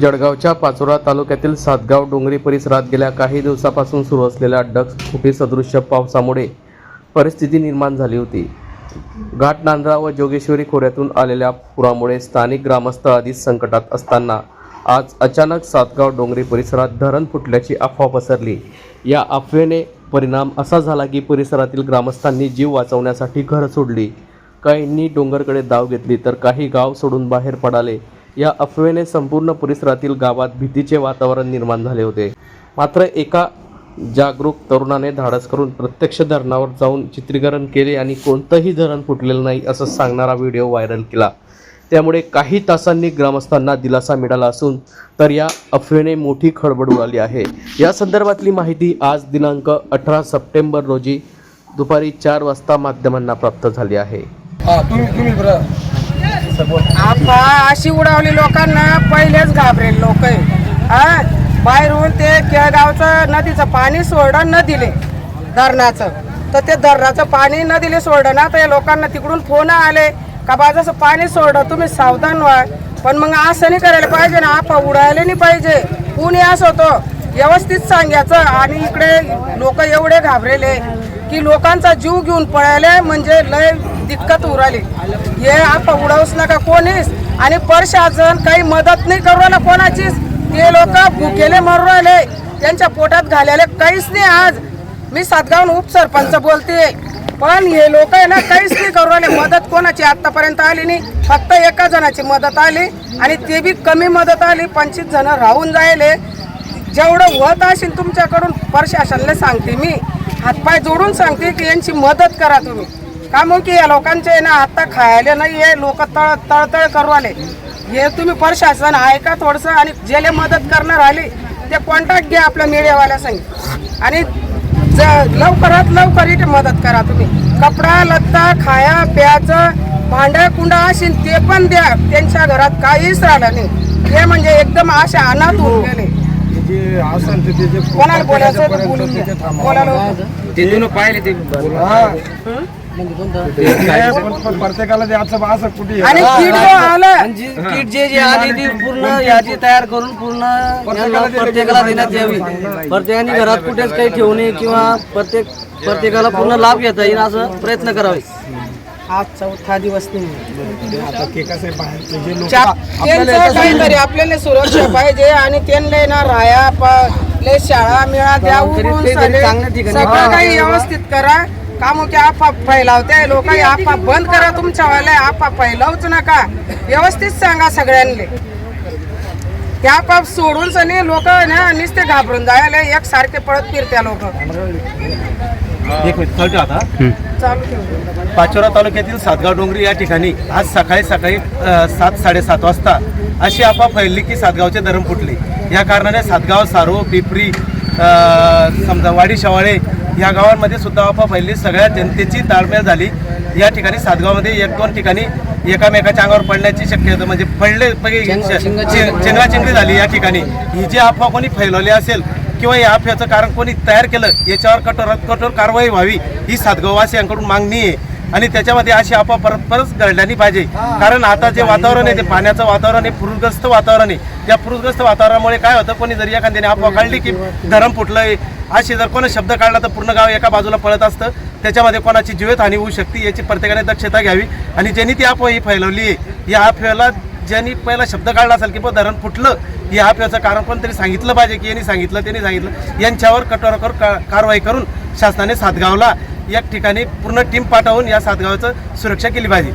जळगावच्या पाचोरा तालुक्यातील सातगाव डोंगरी परिसरात गेल्या काही दिवसापासून सुरू असलेल्या डगफुटी सदृश्य पावसामुळे परिस्थिती निर्माण झाली होती. घाटनांद्रा व जोगेश्वरी खोऱ्यातून आलेल्या पुरामुळे स्थानिक ग्रामस्थ आधीच संकटात असताना आज अचानक सातगाव डोंगरी परिसरात धरण फुटल्याची अफवा पसरली. या अफवेने परिणाम असा झाला की परिसरातील ग्रामस्थांनी जीव वाचवण्यासाठी घरं सोडली. काहींनी डोंगरकडे धाव घेतली तर काही गाव सोडून बाहेर पडाले. या अफवेने संपूर्ण परिसरातील गावात भीतीचे वातावरण निर्माण झाले होते. मात्र एका जागरूक तरुणाने धाडस करून प्रत्यक्ष धरणावर जाऊन चित्रीकरण केले आणि कोणतंही धरण फुटलेलं नाही असं सांगणारा व्हिडिओ व्हायरल केला. त्यामुळे काही तासांनी ग्रामस्थांना दिलासा मिळाला असून तर या अफवेने मोठी खळबळ उडाली आहे. या संदर्भातली माहिती आज दिनांक अठरा सप्टेंबर रोजी दुपारी चार वाजता माध्यमांना प्राप्त झाली आहे हा तुम्ही तुम्ही बरं आपा अशी उडावली लोकांना पहिलेच घाबरेल लोक हा. बाहेरून ते केळगावचं नदीचं पाणी सोडणं न दिले धरणाचं. तर ते धरणाचं पाणी न दिले सोडणं ना तर या लोकांना तिकडून फोन आले का बा जसं पाणी सोडलं तुम्ही सावधान व्हा. पण मग असं नाही करायला पाहिजे ना आपा उडायला नाही पाहिजे. कुणी असं होतो. व्यवस्थित सांगायचं. आणि इकडे लोक एवढे घाबरेले की लोकांचा जीव घेऊन पळाले म्हणजे लय दिक्कत उराली. हे आपा उडवूच नका. आणि प्रशासन काही मदत नाही करू राहिलं कोणाचीच ते लोक भुकेले मरू राहिले. त्यांच्या पोटात घालायले काहीच नाही आज. मी सातगाव उपसरपंच बोलते. पण हे लोक आहे ना काहीच नाही करू राहिले. मदत कोणाची आतापर्यंत आली नाही. फक्त एका जणाची मदत आली आणि ते बी कमी मदत आली. पंचवीस जण राहून जायले. जेवढं होत असेल तुमच्याकडून प्रशासनाला सांगते मी. हातपाय जोडून सांगते की यांची मदत करा तुम्ही. का मग की या लोकांचे ना आता खायला नाही हे लोक तळ तळतळ करू आले. हे तुम्ही प्रशासन ऐका थोडंसं? आणि ज्याला मदत करणार आली ते कॉन्टॅक्ट घ्या आपल्या मीडियावाल्या संग. आणि ज- लवकरात लवकर इथे मदत करा तुम्ही. कपडा लत्ता खाया प्याचं भांड्या कुंडा असेल ते पण द्या. त्यांच्या घरात काहीच राहिलं नाही. हे म्हणजे एकदम असे अनाथ होऊन गेले. ते त्याचे कोणाला बोलायचं. बोलायला. तिथून पाहिले ते. पण- पण प्रत्येकाला ते असं असं कुठे आणि किट जो आला जी किट जे जे आली ती पूर्ण यादी तयार करून पूर्ण प्रत्येकाला देण्यात यावी. प्रत्येकाने घरात कुठेच काही ठेवू नये किंवा प्रत्येक प्रत्येकाला पूर्ण लाभ घेता येईल असं प्रयत्न करावे. आज चौथा दिवस नाही. आपल्याला सुरक्षा पाहिजे आणि त्यांना ना राया प- लय शाळा मिळा द्या सगळे- चांगल्या ठिकाणी- सगळं. काही व्यवस्थित करा. का मग की आपा फैलावते लोक आपा बंद करा तुमच्या वाले आपा फैलावच नका. व्यवस्थित सांगा सगळ्यांना. त्या पाप सोडून सनी लोक ना नुसते घाबरून जायला एक सारखे पळत फिरत्या लोक. एक मिनिट चालतो आता. चालू ठेव. पाचोरा तालुक्यातील सातगाव डोंगरी या ठिकाणी आज सकाळी सकाळी सात साडेसात वाजता अशी अफवा फैलली की सातगावचे धरण फुटले. या कारणाने सातगाव सारो पिपरी समजा वाडी शवाळे या गावांमध्ये सुद्धा अफवा फैलली सगळ्या जनतेची ताळमेळ झाली. या ठिकाणी सातगावमध्ये एक दोन ठिकाणी एकामेकाच्या अंगावर पडण्याची शक्यता म्हणजे पडले चेंगराचेंगरी झाली या ठिकाणी. ही जी अफवा कोणी फैलवली असेल किंवा या अफव्याचं कारण कोणी तयार केलं याच्यावर कठोरात कठोर कारवाई व्हावी ही सातगाववासियांकडून मागणी आहे. आणि त्याच्यामध्ये अशी अफवा परत परत घडल्यानी पाहिजे. कारण आता जे वातावरण आहे ते पाण्याचं वातावरण आहे पूरग्रस्त वातावरण आहे. त्या पूरग्रस्त वातावरणामुळे काय होतं कोणी जरी एखाद्याने अफवा काढली की धरण फुटलंय. अशी जर कोणी शब्द काढला तर पूर्ण गाव एका बाजूला पळत असतं. त्याच्यामध्ये कोणाची जीवितहानी होऊ शकते याची प्रत्येकाने दक्षता घ्यावी. आणि ज्यांनी ती अफवा ही फैलवली आहे या अफव्याला ज्यांनी पहिला शब्द काढला असेल की बुवा धरण फुटलं या अफव्याचं कारण कोणतरी सांगितलं पाहिजे की यांनी सांगितलं त्यांनी सांगितलं. यांच्यावर कठोराकर का कारवाई करून शासनाने सातगावला. या ठिकाणी पूर्ण टीम पाठवून या सातगावाचं सुरक्षा केली पाहिजे.